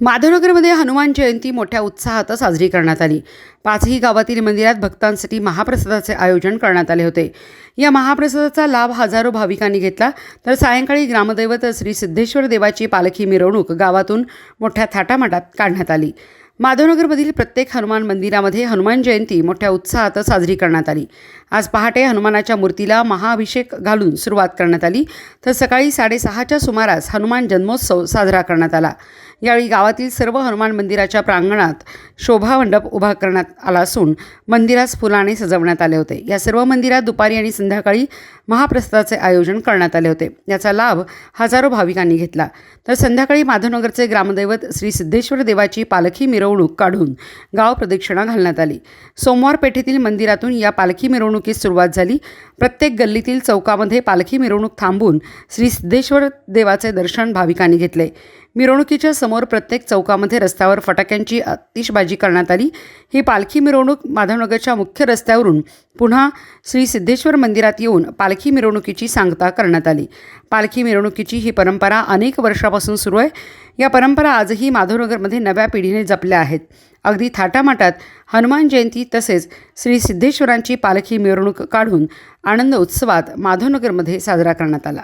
माधवनगरमध्ये हनुमान जयंती मोठ्या उत्साहात साजरी करण्यात आली. पाचही गावातील मंदिरात भक्तांसाठी महाप्रसादाचे आयोजन करण्यात आले होते. या महाप्रसादाचा लाभ हजारो भाविकांनी घेतला. तर सायंकाळी ग्रामदैवत श्री सिद्धेश्वर देवाची पालखी मिरवणूक गावातून मोठ्या थाटामाटात काढण्यात आली. माधवनगरमधील प्रत्येक हनुमान मंदिरामध्ये हनुमान जयंती मोठ्या उत्साहात साजरी करण्यात आली. आज पहाटे हनुमानाच्या मूर्तीला महाअभिषेक घालून सुरुवात करण्यात आली. तर सकाळी साडेसहाच्या सुमारास हनुमान जन्मोत्सव साजरा करण्यात आला. यावेळी गावातील सर्व हनुमान मंदिराच्या प्रांगणात शोभा मंडप उभा करण्यात आला असून मंदिरास फुलाने सजवण्यात आले होते. या सर्व मंदिरात दुपारी आणि संध्याकाळी महाप्रसादाचे आयोजन करण्यात आले होते. याचा लाभ हजारो भाविकांनी घेतला. तर संध्याकाळी माधवनगरचे ग्रामदैवत श्री सिद्धेश्वर देवाची पालखी मिरवणूक काढून गाव प्रदक्षिणा घालण्यात आली. सोमवार पेठेतील मंदिरातून या पालखी मिरवणुकीस सुरुवात झाली. प्रत्येक गल्लीतील चौकामध्ये पालखी मिरवणूक थांबून श्री सिद्धेश्वर देवाचे दर्शन भाविकांनी घेतले. मिरवणुकीच्या समोर प्रत्येक चौकामध्ये रस्त्यावर फटाक्यांची आतिषबाजी करण्यात आली. ही पालखी मिरवणूक माधवनगरच्या मुख्य रस्त्यावरून पुन्हा श्री सिद्धेश्वर मंदिरात येऊन पालखी मिरवणुकीची सांगता करण्यात आली. पालखी मिरवणुकीची ही परंपरा अनेक वर्षापासून सुरू आहे. या परंपरा आजही माधवनगरमध्ये नव्या पिढीने जपल्या आहेत. अगदी थाटामाटात हनुमान जयंती तसेच श्री सिद्धेश्वरांची पालखी मिरवणूक काढून आनंद उत्सवात माधवनगरमध्ये साजरा करण्यात आला.